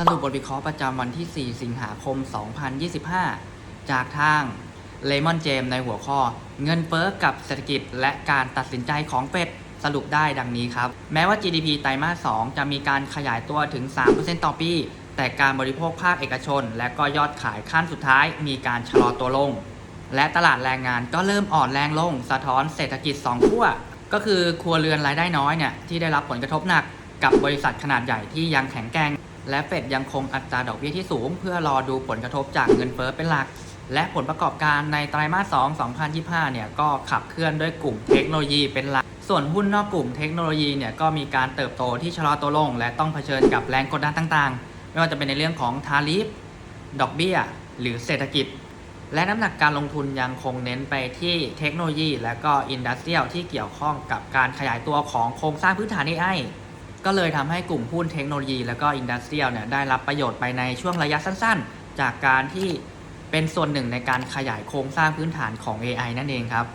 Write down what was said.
สรุปบทวิเคราะห์ประจำวันที่ 4 สิงหาคม 2025 จากทางเลมอนเจมในหัวข้อ เงินเฟ้อกับเศรษฐกิจและการตัดสินใจของเฟดสรุปได้ดังนี้ครับ แม้ว่า GDP ไตรมาส 2 จะมีการขยายตัวถึง 3%ต่อปี แต่การบริโภคภาคเอกชน และก็ยอดขายขั้นสุดท้าย มีการชะลอตัวลง และตลาดแรงงานก็เริ่มอ่อนแรงลง สะท้อนเศรษฐกิจ2ขั้วก็คือครัวเรือนรายได้น้อยเนี่ยที่ได้รับผลกระทบหนักกับบริษัทขนาดใหญ่ที่ยังแข็งแกร่ง และเฟดยังคงอัตราดอกเบี้ยที่สูง เพื่อรอดูผลกระทบจากเงินเฟ้อเป็นหลัก และผลประกอบการในไตรมาส 2 2025 เนี่ยก็ขับเคลื่อนด้วยกลุ่มเทคโนโลยีเป็นหลัก ส่วนหุ้นนอกกลุ่มเทคโนโลยีเนี่ยก็มีการเติบโตที่ชะลอตัวลง และต้องเผชิญกับแรงกดดันต่างๆ ไม่ว่าจะเป็นในเรื่องของทาริฟดอกเบี้ย หรือเศรษฐกิจ และน้ำหนักการลงทุนยังคงเน้นไปที่เทคโนโลยี และก็อินดัสเทรียลที่เกี่ยวข้องกับการขยายตัวของโครงสร้างพื้นฐาน AI ก็เลยทำให้กลุ่มหุ้นเทคโนโลยี และก็อินดัสเทรียลเนี่ยได้รับประโยชน์ไปในช่วงระยะสั้นๆ จากการที่เป็นส่วนหนึ่งในการขยายโครงสร้างพื้นฐานของ AI นั่นเองครับ